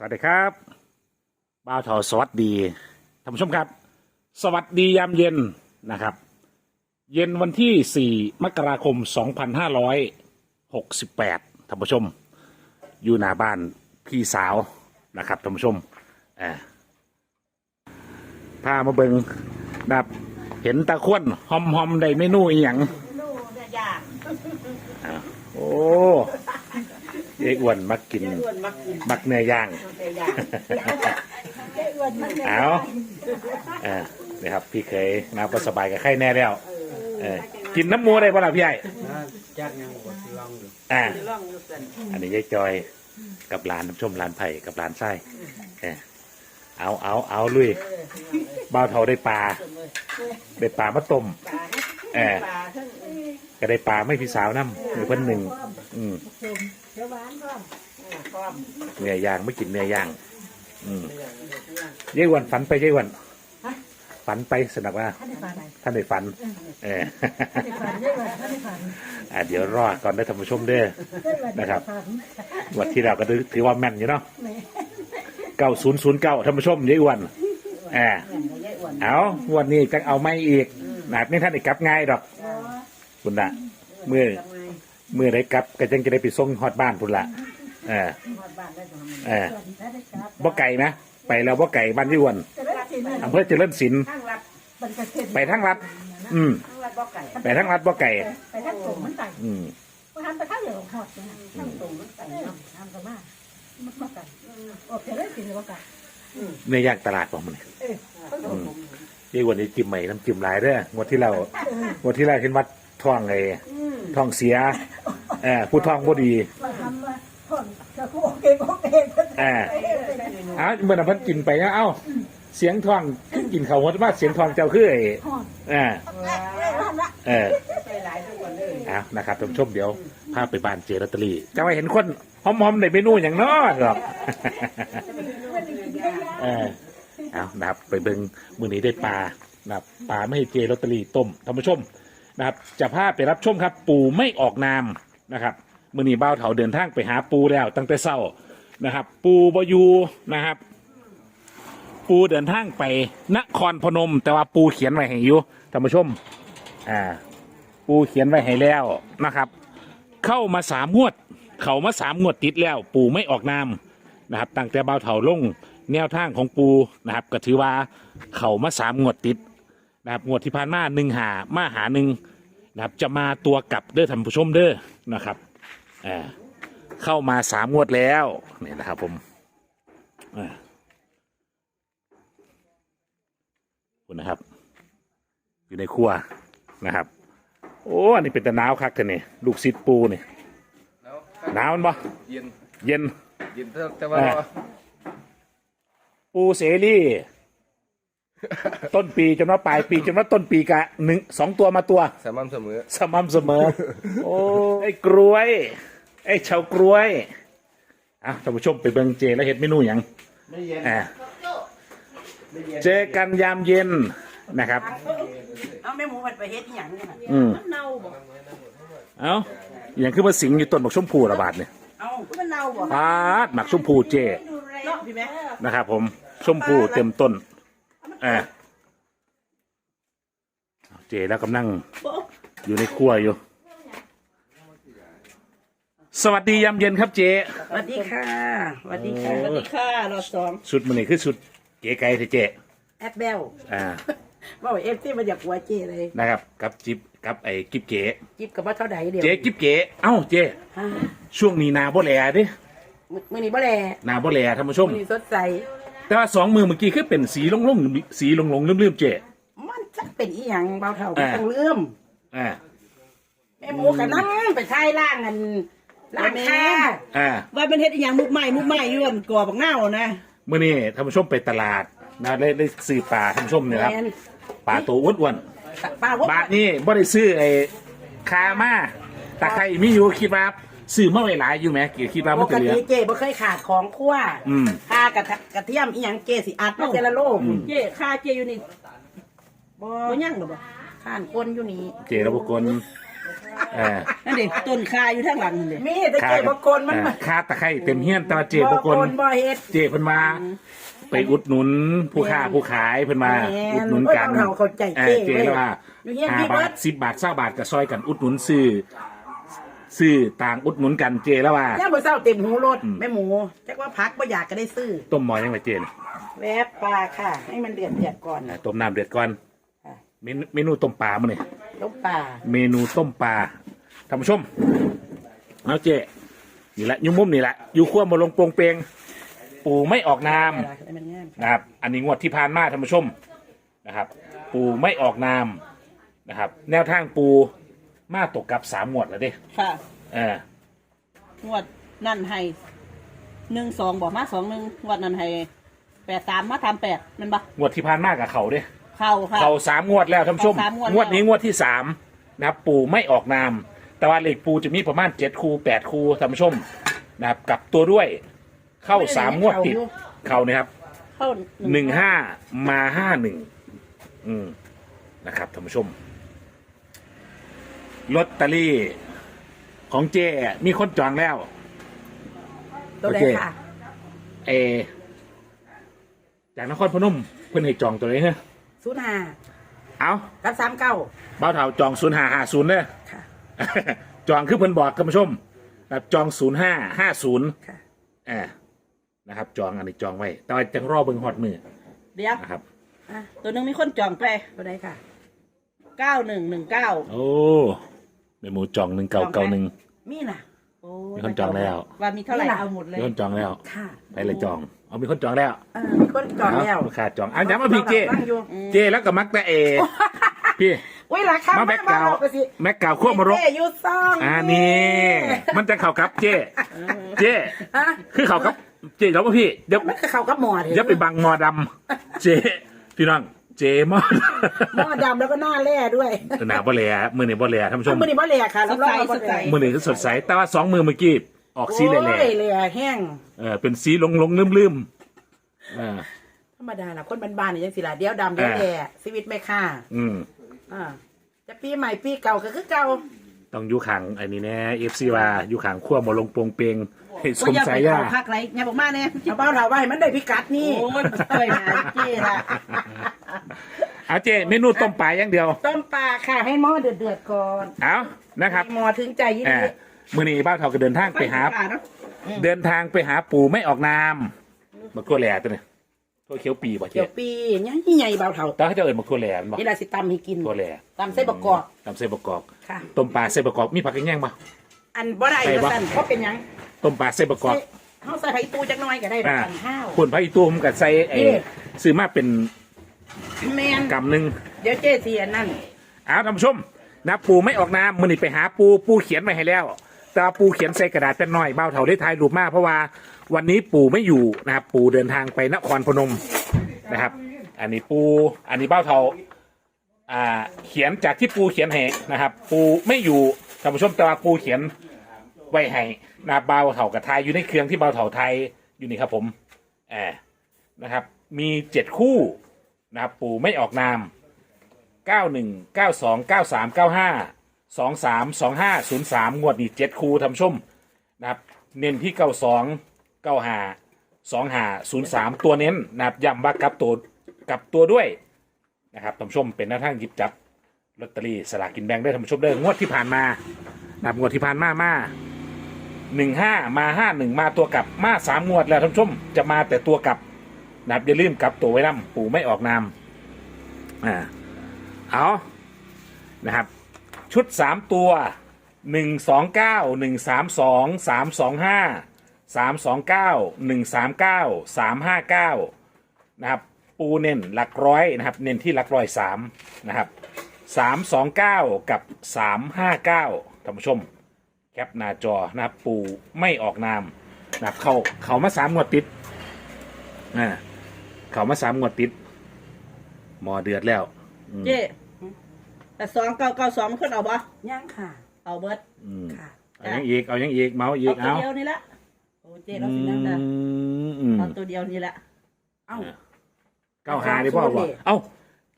สวัสดีครับบ้าวทอสวัสดีท่านผู้ชมครับ สวัสดียามเย็นนะครับ เย็นวันที่ 4 มกราคม 2568ท่านผู้ชม อยู่หน้าบ้านพี่สาวนะครับท่านผู้ชมเอ่อพามาเบิงนะครับเห็นตาควนหอมหอมๆได้เมนูอีหยัง ลูกเนี่ยยากอ้าวโอ้ ยายอ้วนมักกิน อ้วนมักกินมักเนื้อย่าง แต่ยากอ้วนมันเนี่ยเอาเออนี่ครับ พี่เคยน้ำก็สบายกับไข้แน่แล้วเออกินน้ำมูได้ป่ะล่ะพี่ใหญ่จักยังบ่ลองดูอ่าล่องอยู่กันอันนี้ยายจอยกับหลานน้ำชมหลานไผ่กับหลานไส้เออเอาเอาเอาลุยบ้าวเทาได้ปลาได้ปลามาต้ม ปลาเออปลาทั้งก็ได้ปลาไม่พี่สาวน้ำมีเพิ่นหนึ่งอืมเขียวหวานพร้อมพร้อมเนื้อย่างไม่กินเนื้อย่าง อืมยายอ้วันฝันไปยายอ้วันฝันไปสนักว่า ท่านได้ปลาไหนท่านได้ฝัน เออ ท่านได้ปลาเยอะเลยท่านได้ปลาอ่าเดี๋ยวรอก่อนได้ท่านผู้ชมเด้อนะครับปลางวันที่เราก็ถือว่าแม่นอยู่เนาะเก้าศูนย์ศูนย์เก้าท่านผู้ชมยายอ้วนแอบแม่นยายอ้วนเอางวันนี้จะเอาไม่อีกนาดไม่ท่านได้กลับง่ายดอก คุณละเมื่อ ทำไงเมื่อได้กลับก็จังจะได้ไปส่งฮอดบ้านคุณละเออทอดบ้านได้ทำไงเออบ่ไก่นะไปแล้วบ่ไก่บ้านยายอ้วนจะได้กินเลยอำเภอเจริญศิลป์ข้างรัดมันกระเทียมไปทั้งรัฐอืมข้างรัดบ่ไก่ไปทั้งรัฐบ่ไก่ไปทั้งตรงมันไก่อืมว่าทำไปข้าวเหนียวหอดนะทั้งตรงมันไก่เนาะทำกันมามันบ่ไก่โอเคได้กินเลยบ่ไก่เนื้อย่างตลาดบอกมันเออต้องตรงยายอ้วนนี่จิ้มใหม่น้ำจิ้มหลายเด้องวดที่เรางวดที่เราเห็นวัดท้องไอ้ ท้องเสียเออผู้ท้องบ่ดีมาทำมาทอดจะโอเคโอเคเออเอ้าเมื่อนั้นเพิ่นกินไปแล้วเอ้าเสียงทองขึ้นกินเขาวหมดว่าเสียงทองเจ้าคือไอ้เออเออไปหลายทุกคนเลยเอานะครับท่านผู้ชมเดี๋ยวพาไปบ้านเจรัตเตอรี่จะไปเห็นคนหอมๆในเมนูอย่างน้อหรอกเออเอานะครับไปเบิ่งมื้อนี้ได้ปลานะครับปลาไม่ให้เจลอตเตอรี่ต้มท่านผู้ชม นะครับจะพาไปรับชมครับ ปูไม่ออกนามนะครับมื้อนี้บ้าวเถาเดินทางไปหาปูแล้ว ตั้งแต่เช้านะครับ ปูบอยูนะครับ ปูเดินทางไปนครพนม แต่ว่าปูเขียนไว้ให้อยู่ท่านผู้ชมอ่าปูเขียนไว้ให้แล้วนะครับ เข้ามาสามงวด เขามาสามงวดติดแล้ว ปูไม่ออกนามนะครับตั้งแต่เบาเถาลงแนวทางของปูนะครับก็ถือว่าเขามาสามงวดติด นะครับงวดที่ผ่านมาหนึ่งหามาหาหนึ่งนะครับจะมาตัวกลับเด้อท่านผู้ชมเด้อนะครับอ่าเข้ามาสามงวดแล้วนี่นะครับผมอ่าขอบคุณนะครับ อยู่ในครัวนะครับ โอ้อันนี้เป็นตะหนาวคักเถอะนี่ลูกซิดปูนี่แล้วหนาวมันบ่เย็นเย็นเย็นแต่ว่าอ่า ปูเสรี ต้นปีจนว่าปลายปีจนว่าต้นปีกะหนึ่งสองตัวมาตัว สม่ำเสมอ สม่ำเสมอ โอ้ไอ้กรวย ไอ้ชาวกรวยอะท่านผู้ชมไปเบิ่งเจแล้วเห็ดเมนูหยังไม่เย็นอ่าเจอกันยามเย็นนะครับ เอาแม่หมูมันไปเฮ็ดหยังเนี่ยอืมมันเน่าบ่เอ้าอย่างคือมาสิงอยู่ต้นบักชมพูระบาดเนี่ยเอามันเน่าบ่ปาดหมักชมพูเจเนาะพี่แม่นะครับผมชมพูเต็มต้น อ่าเจแล้วกำลังอยู่ในครัวอยู่ สวัสดียามเย็นครับเจสวัสดีค่ะสวัสดีค่ะโอ้สวัสดีค่ะรอบสองสุดมันนี่คือสุดเก๋ไก่ที่เจแอปเบลอ่าว่าเอฟซีมาจากหัวเจเลยนะครับกับจิบกับไอ้กิบเก๋จิบกับว่าเท่าใดเดียวเจ๊กิบเก๋เอ้าเจอ่าช่วงนี้นาบ่แลเดิมื้อนี้บ่แลนาบ่แลท่านผู้ชมมื้อนี้สดใส แต่ว่าสองมือเมื่อกี้คือเป็นสีลงลงๆสีลงลงๆลืมๆเจมันจะเป็นอีหยังเบาเท่าอ่าต้องเลื่อมอ่าแม่หมูก็นั่งไปท้ายล่างกันล่างค่าอ่า ว่าเป็นเฮ็ดอหย่างมุกใหม่มุกใหม่อยวนก่อบักเน่านะเมื่อนี้ท่านผู้ชมไปตลาดนะได้ได้ซื้อปลาท่านผู้ชมเนี่ยครับแม่นปลาตัวอ้วนปลาว่าๆบาทนี้บ่ได้ซื้อไอ้คามาตะไคร้มีอยู่คิดว่า ซื้อมาไว้หลายอยู่ไหมกี่คิดว่าปมันกจะเหลือ ติเจบ่เคยขาดของคั่วอืมคากระทะกระเทียมอีหยังเจสิอัดมาเจละโลอืมเจ๊ค่าเจ๊อยู่นี่บ่บ่ยั่งหรอบ่ข้านคนอยู่นี่เจระบุกลเออนั่นดิต้นคาอยู่ทางหลังนี่มีแต่เจ๊บกลมันเออมาคาตะไคร้เต็มเฮียนแตว่าเจบกลบ่เฮ็ดเจเพิ่นมา ไปอุดหนุนผู้ค้าผู้ขายเพิ่นมาแม่นอุดหนุนกันโอ้ยเอาเข้าใจออเจ๊เจเว้ยแล้วว่าอยู่เฮียนห้าพี่เบิบาดทสิบบาทเศร้าบาทก็ซอยกันอุดหนุนซื้อ ซื้อต่างอุดหนุนกันเจแล้วว่า ย่ามมื้อเช้าเต็มหูรถอืม แม่หมูจักว่าพักบ่อยากก็ได้ซื้อต้มหมอยังไงเจนแวบปลาค่ะ ให้มันเดือดเดือดก่อนอ่าต้มน้ำเดือดก่อนค่ะเมนูเมนูต้มปลามาเนี่ยลบปลาเมนูต้มปลาท่านผู้ชมเอาเจนี่แหละอยุ่มุมนี่แหละอยู่ขั้วมาลงโปรงเปงปูไม่ออกนามให้มันงามนะครับอันนี้งวดที่ผ่านมาท่านผู้ชมนะครับ ปูไม่ออกนามนะครับ แนวทางปู มาตกกับสามงวดแล้วเด้ค่ะเอองวดนั่นให้หนึ่งสองบอกมาสองหนึ่งงวดนั่นให้แปดสามมาทำแปดแมันปะงวดที่ผ่านมากับเขาเด้เข้าค่ะ เขาสามงวดแล้วท่านผู้ชม เข้าสามงวดแล้ว งวดนี้งวดที่สามนะครับ ปูไม่ออกนาม แต่ว่าเหล็กปูจะมีประมาณเจ็ดคูแปดคูท่านผู้ชมนะครับกลับตัวด้วย เข้าสามงวดติดเข้านะครับ เข้าหนึ่งห้ามาห้าหนึ่งอืมนะครับท่านผู้ชม ลอตเตอรี่ของเจมีคนจองแล้ว ตัวใดโอเคค่ะ เอ จากนครพนมเพิ่นให้จองตัวเลยเนอะ05เอากับ39เบ้าเท่าจองศูนย์ห้าห้าศูนย์เนอะค่ะ จองคือเพิ่นบอกท่านผู้ชมนะครับจองศูนย์ห้าห้าศูนย์ค่ะอ่านะครับ จองอันนี้จองไว้แต่ว่าจังรอเบิ่งฮอดมือเดี๋ยวนะครับ อะตัวหนึ่งมีคนจองไปตัวใดค่ะ เก้าหนึ่งหนึ่งเก้าโอ้ เมหมูจองหนึ่งเก่าเก่าหนึ่ง มีน่ะมีคนจองแล้ว ว่ามีเท่าไหร่นี่ล่ะเอาหมดเลยมีคนจองแล้วค่ะไปเลยจอง เอามีคนจองแล้วเออมีคนจองแล้วลูกค้าจองอะย้ำมาพี่เจฟังอยู่เจแล้วก็มักแต่เอ พี่ อุ้ยราคามาแม็กกาวบอกไปสิแม็กกาวขั้วมรก เจ๊อยู่ซ่องอ่านี่มันจะเข้ากับเจ เจ ฮะคือเข้ากับ เจแล้วป่ะพี่เดี๋ยวมันก็เข้ากับหมอเถอย่าไปบังมอดำเจ พี่น้อง เจมอดหม้อดำแล้วก็หน้าแร่ด้วยหนาบ่แลมือนี่บ่แลท่านผู้ชม มือนี่บ่แร่ค่ะรับรองว่าบ่แร่มือนี่ก็สดใส แต่ว่าสองมือเมื่อกี้ออกสีแหล่โอ้ยแร่แห้งๆเออเป็นสีหลงหลงลืมลืมๆเออธรรมดาล่ะคนบ้านๆนี่จังสิล่ะเดี๋ยวดำเดี๋ยวแร่ชีวิตไม่ค่าอืมอ่าจะปีใหม่ปีเก่าก็คือเก่าต้องอยู่ขังไอ้นี่แน่เอฟซีว่าอยู่ขังขั้วมาลงโปรงเปงให้สว่ามอย่าสาไปยยาเอาพักไรอย่าบอกมาเนี่ยเอาเบ้าถาว่าให้มันได้พิกัดนี่ โอ้ยเอ้ยหาเจ้ละ เอาเจเมนูต้มปลาอย่างเดียว ต้มปลาค่ะให้หม้อเดือดๆก่อนเอานะครับให้หม้อถึงใจยิ่งอ่ามือนี้บ้าวเท่าก็เดินทางไปหาปลาเนาะเดินทางไปหาปู่ไม่ออกนามบักทั่วแหล่ตัวนี้ทั่วเขียวปีบ่เจเดี๋ยวปีนี่ใหญ่เบาเท่าตอนเขาจะเอิญบักทั่วแหล่มันบ่นี่ล่ะสิตำให้กิน ทั่วแหล่ตำไส้ประกอบ ตำเส้นประกอบ ค่ะ ต้มปลาเส้นประกอบมีผักกระแยงบ่ อันบ่ได้ใส่ก็บ่สั่นเพราะเป็นหยังต้มปลาเส้นประกอบเฮาใส่ไผ่ตูจักหน่อยก็ได้ดอกอ่ากันข้าว คนพระอีตุ้มกับใส่ไอ้นี่ ซื้อมาเป็น แม่นกำหนึ่งเดี๋ยวเจ๊สิอันนั้นเอาท่านผู้ชมนะปูไม่ออกนามมือนี่ไปหาปูปูเขียนไว้ให้แล้ว แต่ว่าปูเขียนใส่กระดาษเป็นน้อยเบาเท่าได้ทายรูปมากเพราะว่าวันนี้ปูไม่อยู่นะครับปูเดินทางไปนครพนมนะครับ อันนี้ปูอันนี้เบ้าเท่าอ่าเขียนจากที่ปูเขียนให้นะครับ ปูไม่อยู่ท่านผู้ชมแต่ว่าปูเขียนไว้ให้นะครับเบาเท่ากับไทยอยู่ในเครื่องที่เบาเท่าไทยอยู่นี่ครับผมแอบนะครับ มีเจ็ดคู่ นะครับปู่ไม่ออกนามเก้าหนึ่งเก้าสองเก้าสามเก้าห้าสองสามสองห้าศูนย์สามงวดนี้เจ็ดคูทำชุ่มนะครับเน้นที่เก้าสองเก้าห้าสองห้าศูนย์สามตัวเน้นนะครับย้ำว่ากับตัวกับตัวด้วยนะครับทำชุ่มเป็นหน้าทางหยิบจับลอตเตอรี่สลากกินแบ่งได้ทำชุ่มได้งวดที่ผ่านมานะครับงวดที่ผ่านมามาหนึ่งห้ามาห้าหนึ่งมาตัวกลับมาสามงวดแล้วทำชมจะมาแต่ตัวกลับ นะครับอย่าลืมกลับตัวไว้นำปู่ไม่ออกนามอ่าเอานะครับ ชุดสามตัวหนึ่งสองเก้าหนึ่งสามสองสามสองห้าสามสองเก้าหนึ่งสามเก้าสามห้าเก้านะครับ ปูเน้นหลักร้อยนะครับ เน้นที่หลักร้อยสามนะครับสามสองเก้ากับสามห้าเก้าท่านผู้ชม แคปหน้าจอนะครับ ปูไม่ออกนามนะครับเขาเขามาสามงวดติดอ่า เขามาสามงวดติด หมอเดือดแล้วเจ้แต่สองเก้าเก้าสองมันคนเอาบ่ยังค่ะเอาเบิร์ดอืมค่ะ เอายังอีกเอายังอีกเมาอีกเอาตัวเอาเดียวนี่ละโอ้เจ้เราสินั่นนะอืมเอาตัวเดียวนี่แหละเอ้า เก้าหาดิพ่อบอกเอ้า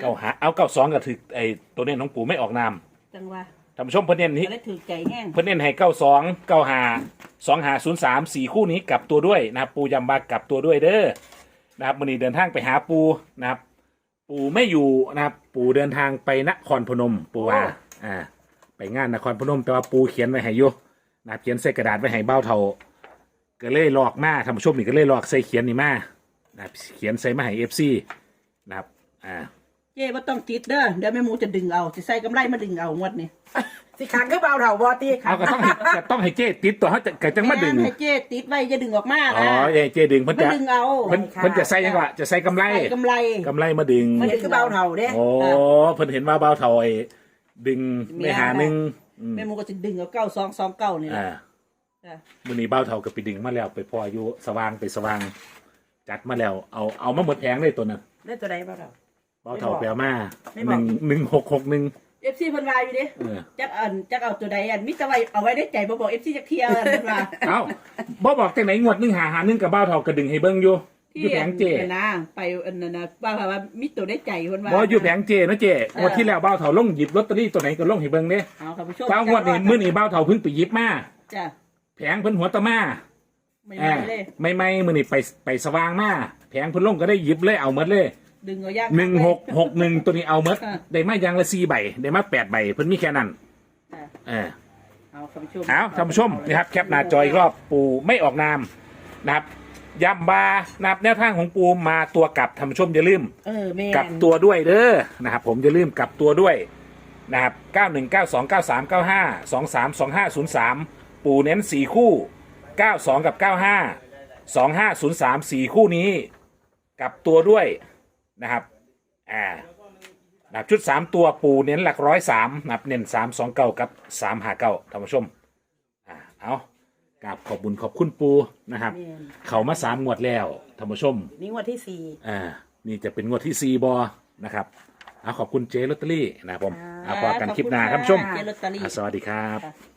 เก้าหาเอาเก้าสองก็ถือไอ้ตัวนี้น้องปู่ไม่ออกนามจังว่าท่านผู้ชมเพิ่นเน้นนี้ก็เลยถือใจแห้งเพิ่นเน้นให้เก้าสองเก้าหาสองหาศูนย์สามสี่คู่นี้กลับตัวด้วยนะครับปูยำบากลับตัวด้วยเด้อ นะครับวันนี้เดินทางไปหาปูนะครับ ปูไม่อยู่นะครับ ปูเดินทางไปนครพนม ปูว่าอ่า ไปงานนครพนม แต่ว่าปูเขียนไว้ให้อยู่นะครับเขียนใส่กระดาษไว้ให้เบ้าเท่าก็เลยลอกมาท่านผู้ชมนี่ก็เลยลอกใส่เขียนนี่มานะครับเขียนใส่มาให้เอฟซีนะครับอ่าเจ้ว่าต้องจิตเด้อเดี๋ยวแม่หมูจะดึงเอาจะใส่กำไรมาดึงเอางวดนี้ สิขังคือเบาเถาบ่ตีเอาก็ต้องให้ก็ต้องให้เจ้ติดตัวเขาจะก็จังมาดึง แให้เจ้ติดไว้จะดึงออกมาอ๋อนะเอ้เจ้ดึงเพิ่นมาจะดึงเอาเพิ่นเพิ่นจะใส่ยังไงจะใส่กำไรใส่กำไร กำไรมาดึง มันคือเบาเถาเด้โอ้เพิ่นเห็นว่าเบาเท่าไอ้ดึงไม่หาหนึ่งอืมแม่หมูก็จะดึงเอาเก้าสองสองเก้านี่แหละอ่า จ้ะมื้อนี้เบาเท่าก็ไปดึงมาแล้วไปพออยู่สว่างไปสว่าง จัดมาแล้ว เอาเอามาหมดแผงเลยตัวนั้นได้ตัวใดเบาเถาเบาเท่าไปเอามาไม่หบอนึ่กงหนึ่งหกหกหนึ่ง เอฟซีเพิ่นว่าอยู่ดิเออ จักอันจักเอาตัวใดอันมิตรไว้เอาไว้ได้ใจบ่บอกเอฟซีจักเที่ยวอันเพิ่นว่าเอ้าบ่บอกจังไหนงวดหนึงหาหาหนึงกับเบาเท่ากระดึงให้เบิ่งอยู่อยู่แผงเจอันนะไปอันนั้นนะว่าว่ามิตรตัวได้ใจเพิ่นว่า บ่อยู่แผงเจนะเจงวดที่แล้วเบาเท่าลงหยิบลอตเตอรี่ตัวไหนก็ลงให้เบิ่งเด้เอาค่ะผู้ชมเจ้างวดนี้มื้อนี้เบาเท่าเพิ่งไปหยิบมาจ้ะแผงเพิ่นหัวตะมาไม่อ่าไม่เลย ไม่ไม่มือนี่ไปไปสว่างมาแผงเพิ่นลงก็ได้หยิบเลยเอาหมดเลย ดึงเอายากหนึ่งหกหกหนึ่งตัวนี้เอาหมดอ่าได้มาอย่างละสี่ใบได้มาแปดใบเพิ่นมีแค่นั้นจ้ะเออ เอาค่ะผู้ชมเอาท่านผู้ชมนะครับแคปหน้าจออีกรอบปูไม่ออกนามนะครับย้ำบานะครับแนวทางของปูมาตัวกลับท่านผู้ชมอย่าลืม เออแม่นกลับตัวด้วยเด้อนะครับผมอย่าลืมกลับตัวด้วยนะครับเก้าหนึ่งเก้าสองเก้าสามเก้าห้าสองสามสองห้าศูนย์สามปูเน้นสี่คู่เก้าสองกับเก้าห้าสองห้าศูนย์สามสี่คู่นี้ กลับตัวด้วย นะครับอ่านะครับชุดสามตัวปูเน้นหลักร้อยสามนะครับเน้นสามสองเก้ากับสามหาเก้าท่านผู้ชมอ่าเอากราบขอบบุญขอบคุณปูนะครับ แม่นเขามาสามงวดแล้วท่านผู้ชม นี่งวดที่สี่ อ่า นี่จะเป็นงวดที่ซีบอนะครับเอาขอบคุณเจลอตเตอรี่นะครับผมค่ะเอาพอกันคลิปหน้าครับผู้ชมเจลอตเตอรี่ อ่าสวัสดีครับ ค่ะ